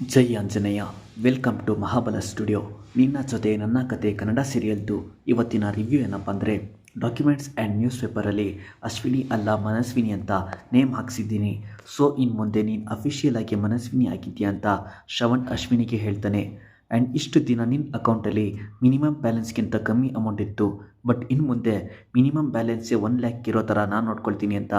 Jai Anjaneya, welcome to Mahabala studio. ನಿನ್ನ ಜೊತೆ ನನ್ನ ಕತೆ ಕನ್ನಡ ಸೀರಿಯಲ್ದು ಇವತ್ತಿನ ರಿವ್ಯೂ ಏನಪ್ಪ ಅಂದರೆ, ಡಾಕ್ಯುಮೆಂಟ್ಸ್ ಆ್ಯಂಡ್ ನ್ಯೂಸ್ ಪೇಪರಲ್ಲಿ ಅಶ್ವಿನಿ ಅಲ್ಲ ಮನಸ್ವಿನಿ ಅಂತ ನೇಮ್ ಹಾಕ್ಸಿದ್ದೀನಿ. ಸೊ ಇನ್ನು ಮುಂದೆ ನೀನು ಅಫಿಷಿಯಲ್ ಆಗಿ ಮನಸ್ವಿನಿ ಆಗಿದ್ಯಾ ಅಂತ ಶ್ರವಣ್ ಅಶ್ವಿನಿಗೆ ಹೇಳ್ತಾನೆ. ಆ್ಯಂಡ್ ಇಷ್ಟು ದಿನ ನಿನ್ನ ಅಕೌಂಟಲ್ಲಿ ಮಿನಿಮಮ್ ಬ್ಯಾಲೆನ್ಸ್ಗಿಂತ ಕಮ್ಮಿ ಅಮೌಂಟ್ ಇತ್ತು. ಬಟ್ ಇನ್ನು ಮುಂದೆ ಮಿನಿಮಮ್ ಬ್ಯಾಲೆನ್ಸೇ ಒನ್ ಲ್ಯಾಕ್ ಇರೋ ಥರ ನಾನು ನೋಡ್ಕೊಳ್ತೀನಿ ಅಂತ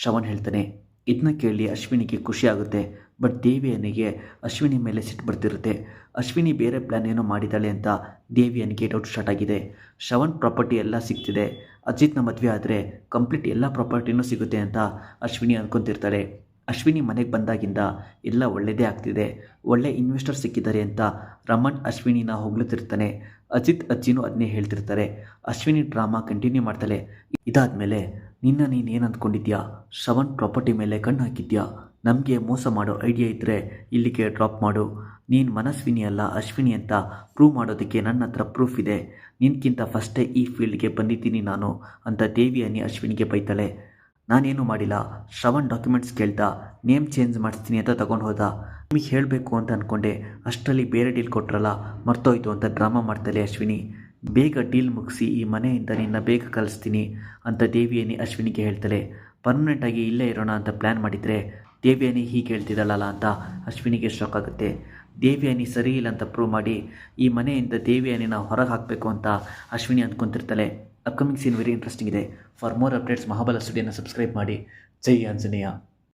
ಶ್ರವಣ್ ಹೇಳ್ತಾನೆ. ಇದನ್ನ ಕೇಳಿ ಅಶ್ವಿನಿಗೆ ಖುಷಿ ಆಗುತ್ತೆ. ಬಟ್ ದೇವಿಯನಿಗೆ ಅಶ್ವಿನಿ ಮೇಲೆ ಸಿಟ್ಟು ಬರ್ತಿರುತ್ತೆ. ಅಶ್ವಿನಿ ಬೇರೆ ಪ್ಲ್ಯಾನ್ ಏನೋ ಮಾಡಿದ್ದಾಳೆ ಅಂತ ದೇವಿಯನಿಗೆ ಡೌಟ್ ಸ್ಟಾರ್ಟ್ ಆಗಿದೆ. ಶವನ್ ಪ್ರಾಪರ್ಟಿ ಎಲ್ಲ ಸಿಗ್ತಿದೆ. ಅಜಿತ್ನ ಮದುವೆ ಆದರೆ ಕಂಪ್ಲೀಟ್ ಎಲ್ಲ ಪ್ರಾಪರ್ಟಿನೂ ಸಿಗುತ್ತೆ ಅಂತ ಅಶ್ವಿನಿ ಅಂದ್ಕೊತಿರ್ತಾಳೆ ಅಶ್ವಿನಿ ಮನೆಗೆ ಬಂದಾಗಿಂದ ಎಲ್ಲ ಒಳ್ಳೆಯದೇ ಆಗ್ತಿದೆ. ಒಳ್ಳೆ ಇನ್ವೆಸ್ಟರ್ ಸಿಕ್ಕಿದ್ದಾರೆ ಅಂತ ರಮಣ್ ಅಶ್ವಿನಿನ ಹೊಗಳುತ್ತಿರ್ತಾನೆ ಅಜಿತ್ ಅಜ್ಜಿನೂ ಅದನ್ನೇ ಹೇಳ್ತಿರ್ತಾರೆ. ಅಶ್ವಿನಿ ಡ್ರಾಮಾ ಕಂಟಿನ್ಯೂ ಮಾಡ್ತಾಳೆ. ಇದಾದಮೇಲೆ ನಿನ್ನ ನೀನು ಏನು ಅಂದ್ಕೊಂಡಿದ್ಯಾ ಶ್ರವಣ್ ಪ್ರಾಪರ್ಟಿ ಮೇಲೆ ಕಣ್ಣು ಹಾಕಿದ್ಯಾ? ನಮಗೆ ಮೋಸ ಮಾಡೋ ಐಡಿಯಾ ಇದ್ದರೆ ಇಲ್ಲಿಗೆ ಡ್ರಾಪ್ ಮಾಡು. ನೀನು ಮನಸ್ವಿನಿ ಅಲ್ಲ, ಅಶ್ವಿನಿ ಅಂತ ಪ್ರೂವ್ ಮಾಡೋದಕ್ಕೆ ನನ್ನ ಹತ್ರ ಪ್ರೂಫ್ ಇದೆ. ನಿನ್ಗಿಂತ ಫಸ್ಟೇ ಈ ಫೀಲ್ಡ್ಗೆ ಬಂದಿದ್ದೀನಿ ನಾನು ಅಂತ ದೇವಿ ಅನ್ನಿ ಅಶ್ವಿನಿಗೆ ಬೈತಾಳೆ. ನಾನೇನು ಮಾಡಿಲ್ಲ, ಶ್ರವಣ್ ಡಾಕ್ಯುಮೆಂಟ್ಸ್ ಕೇಳ್ತಾ ನೇಮ್ ಚೇಂಜ್ ಮಾಡಿಸ್ತೀನಿ ಅಂತ ತಗೊಂಡು ಹೋದ. ನಿಮಗೆ ಹೇಳಬೇಕು ಅಂತ ಅಂದ್ಕೊಂಡೆ ಅಷ್ಟರಲ್ಲಿ ಬೇರೆ ಡೀಲ್ ಕೊಟ್ರಲ್ಲ, ಮರ್ತೋಯ್ತು ಅಂತ ಡ್ರಾಮಾ ಮಾಡ್ತಾಳೆ ಅಶ್ವಿನಿ. ಬೇಗ ಡೀಲ್ ಮುಗಿಸಿ ಈ ಮನೆಯಿಂದ ನಿನ್ನ ಬೇಗ ಕಳಿಸ್ತೀನಿ, ಅಂತ ದೇವಿಯನಿ ಅಶ್ವಿನಿಗೆ ಹೇಳ್ತಾಳೆ. ಪರ್ಮನೆಂಟಾಗಿ ಇಲ್ಲೇ ಇರೋಣ ಅಂತ ಪ್ಲ್ಯಾನ್ ಮಾಡಿದರೆ ದೇವಿಯನಿ ಹೀಗೆ ಹೇಳ್ತಿದ್ದಾಳಲ್ಲ ಅಂತ ಅಶ್ವಿನಿಗೆ ಶಾಕ್ ಆಗುತ್ತೆ. ದೇವಿಯನಿ ಸರಿ ಇಲ್ಲ ಅಂತ ಪ್ರೂವ್ ಮಾಡಿ ಈ ಮನೆಯಿಂದ ದೇವ್ಯಾನಿನ ಹೊರಗೆ ಹಾಕಬೇಕು ಅಂತ ಅಶ್ವಿನಿ ಅಂದ್ಕೊಂತಿರ್ತಾಳೆ. ಅಪ್ಕಮಿಂಗ್ ಸೀನ್ ವೆರಿ ಇಂಟ್ರೆಸ್ಟಿಂಗ್ ಇದೆ. ಫಾರ್ ಮೋರ್ ಅಪ್ಡೇಟ್ಸ್ ಮಹಾಬಲ ಸ್ಟುಡಿಯೋನ ಸಬ್ಸ್ಕ್ರೈಬ್ ಮಾಡಿ. ಜೈ ಆಂಜನೇಯ.